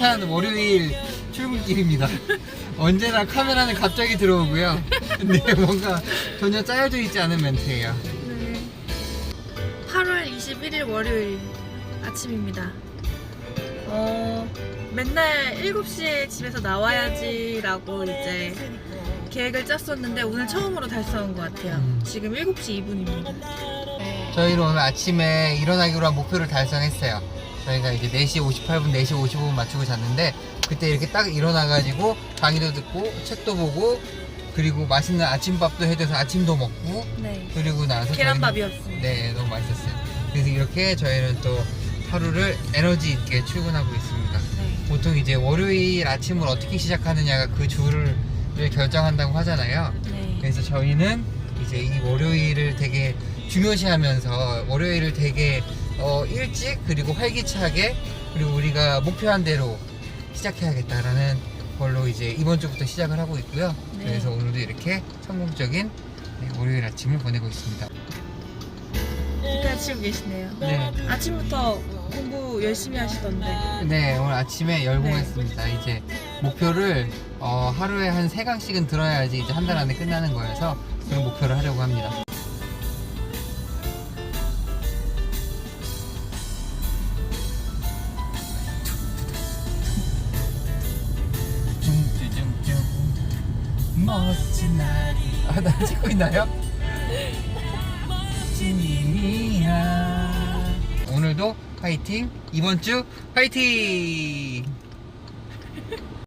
알찬 월요일 출근길입니다. 언제나 카메라는 갑자기 들어오고요. 근데 뭔가 전혀 짜여져 있지 않은 멘트예요. 네. 8월 21일 월요일 아침입니다. 어, 맨날 7시에 집에서 나와야지라고 이제 계획을 짰었는데 오늘 처음으로 달성한 것 같아요. 음. 지금 7시 2분입니다. 저희는 오늘 아침에 일어나기로 한 목표를 달성했어요. 저희가 이제 4시 58분, 4시 55분 맞추고 잤는데 그때 이렇게 딱 일어나가지고 강의도 듣고 책도 보고 그리고 맛있는 아침밥도 해줘서 아침도 먹고 네. 그리고 나서. 저희는- 네, 너무 맛있었어요. 그래서 이렇게 저희는 또 하루를 에너지 있게 출근하고 있습니다. 네. 보통 이제 월요일 아침을 어떻게 시작하느냐가 그 주를 결정한다고 하잖아요. 네. 그래서 저희는 이제 이 월요일을 되게 중요시하면서 월요일을 되게 어, 일찍 그리고 활기차게 그리고 우리가 목표한 대로 시작해야겠다라는 걸로 이제 이번 주부터 시작을 하고 있고요. 네. 그래서 오늘도 이렇게 성공적인 네, 월요일 아침을 보내고 있습니다. 기타 치고 계시네요. 네, 아침부터 공부 열심히 하시던데. 네 오늘 아침에 열공했습니다. 이제 목표를 어, 하루에 한세 강씩은 들어야지 이제 한 달 안에 끝나는 거여서 그런 목표를 하려고 합니다. 멋진 날이. 아 나 찍고 있나요? 멋진 일이야 오늘도 파이팅. 이번 주 파이팅